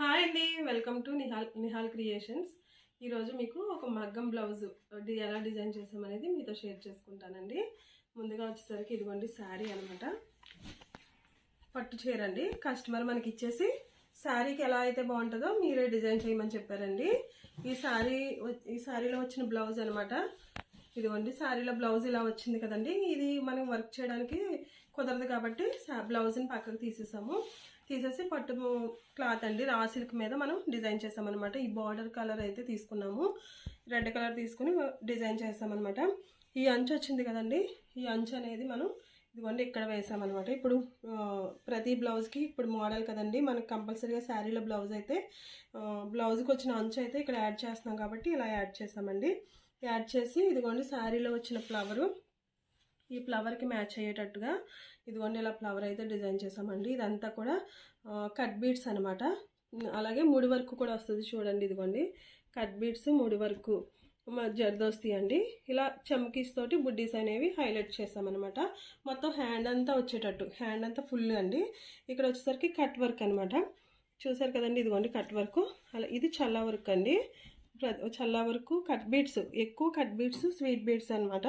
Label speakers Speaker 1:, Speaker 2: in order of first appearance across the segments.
Speaker 1: Hi అండి welcome to Nihal Nihal creations. ఈరోజు మీకు ఒక మగ్గం బ్లౌజ్ డి- ఎలా డిజైన్ చేసామనేది మీతో షేర్ చేసుకుంటానండి. ముందుగా వచ్చేసరికి ఇదిగోండి శారీ అనమాట పట్టు చీర అండి. కస్టమర్ మనకి ఇచ్చేసి శారీకి ఎలా అయితే బాగుంటుందో మీరే డిజైన్ చేయమని చెప్పారండి. ఈ శారీ ఈ శారీలో వచ్చిన బ్లౌజ్ అనమాట ఇదిగోండి శారీలో బ్లౌజ్ ఇలా వచ్చింది కదండి. ఇది మనం వర్క్ చేయడానికి కుదరదు కాబట్టి బ్లౌజ్ని పక్కకు తీసేసాము. తీసేసి పట్టు క్లాత్ అండి. రా సిల్క్ మీద మనం డిజైన్ చేసామన్నమాట ఈ బార్డర్ కలర్ అయితే తీసుకున్నాము. రెడ్ కలర్ తీసుకుని డిజైన్ చేసామన్నమాట ఈ అంచు వచ్చింది కదండి. ఈ అంచు అనేది మనం ఇదిగోండి ఇక్కడ వేసామన్నమాట. ఇప్పుడు ప్రతి బ్లౌజ్కి ఇప్పుడు మోడల్ కదండి. మనకు కంపల్సరీగా శారీలో బ్లౌజ్ అయితే బ్లౌజ్కి వచ్చిన అంచు అయితే ఇక్కడ యాడ్ చేస్తున్నాం కాబట్టి ఇలా యాడ్ చేసామండి యాడ్ చేసి ఇదిగోండి శారీలో వచ్చిన ఫ్లవరు ఈ ఫ్లవర్కి మ్యాచ్ అయ్యేటట్టుగా ఇదిగోండి ఇలా ఫ్లవర్ అయితే డిజైన్ చేసామండి. ఇదంతా కూడా కట్ బీడ్స్ అనమాట అలాగే ముడి వర్క్ కూడా వస్తుంది చూడండి ఇదిగోండి. కట్ బీడ్స్ ముడి వరకు మ- జర్దోస్తి అండి. ఇలా చమ్కీస్ తోటి బుడ్డీస్ అనేవి హైలైట్ చేసామన్నమాట. మొత్తం హ్యాండ్ అంతా వచ్చేటట్టు హ్యాండ్ అంతా ఫుల్ అండి. ఇక్కడ వచ్చేసరికి కట్ వర్క్ అనమాట చూసారు కదండి ఇదిగోండి కట్ వర్క్ అలా ఇది చల్ల వర్క్ అండి. చల్ల వరకు కట్ బీడ్స్ ఎక్కువ కట్ బీడ్స్ స్వీట్ బీడ్స్ అనమాట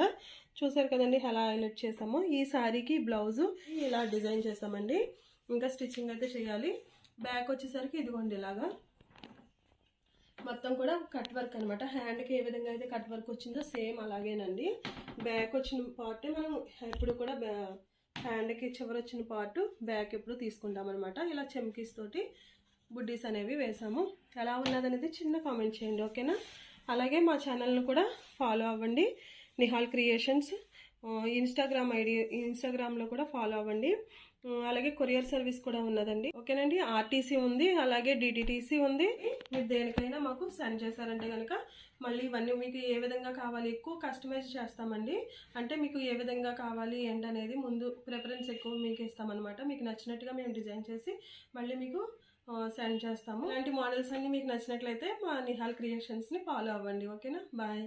Speaker 1: చూసారు కదండి ఎలా హైలైట్ చేసామో? ఈ శారీకి బ్లౌజు ఇలా డిజైన్ చేసామండి ఇంకా స్టిచ్చింగ్ అయితే చేయాలి. బ్యాక్ వచ్చేసరికి ఇదిగోండి ఇలాగా. మొత్తం కూడా కట్ వర్క్ అనమాట హ్యాండ్కి ఏ విధంగా అయితే కట్ వర్క్ వచ్చిందో సేమ్ అలాగేనండి. బ్యాక్ వచ్చిన పార్ట్ మనం ఎప్పుడు కూడా బ్యా- హ్యాండ్కి చివరి వచ్చిన పార్ట్ బ్యాక్ ఎప్పుడు తీసుకుంటాం అనమాట ఇలా చెమ్కీస్ తోటి బుడ్డీస్ అనేవి వేసాము. ఎలా ఉన్నదనేది చిన్న కామెంట్ చేయండి ఓకేనా? అలాగే మా ఛానల్ను కూడా ఫాలో అవ్వండి. నిహాల్ క్రియేషన్స్ ఇన్స్టాగ్రామ్ ఐడి ఇన్స్టాగ్రామ్లో కూడా ఫాలో అవ్వండి. అలాగే కొరియర్ సర్వీస్ కూడా ఉన్నదండి. ఓకేనండి? ఆర్టీసీ ఉంది అలాగే డిటిటీసీ ఉంది. మీరు దేనికైనా మాకు సెండ్ చేశారంటే కనుక మళ్ళీ ఇవన్నీ మీకు ఏ విధంగా కావాలి ఎక్కువ కస్టమైజ్ చేస్తామండి. అంటే మీకు ఏ విధంగా కావాలి ఏంటనేది ముందు ప్రిఫరెన్స్ ఎక్కువ మీకు ఇస్తామన్నమాట. మీకు నచ్చినట్టుగా మేము డిజైన్ చేసి మళ్ళీ మీకు సెండ్ చేస్తాము. ఇలాంటి మోడల్స్ అన్ని మీకు నచ్చినట్లయితే మా నిహాల్ క్రియేషన్స్ని ఫాలో అవ్వండి. ఓకేనా బాయ్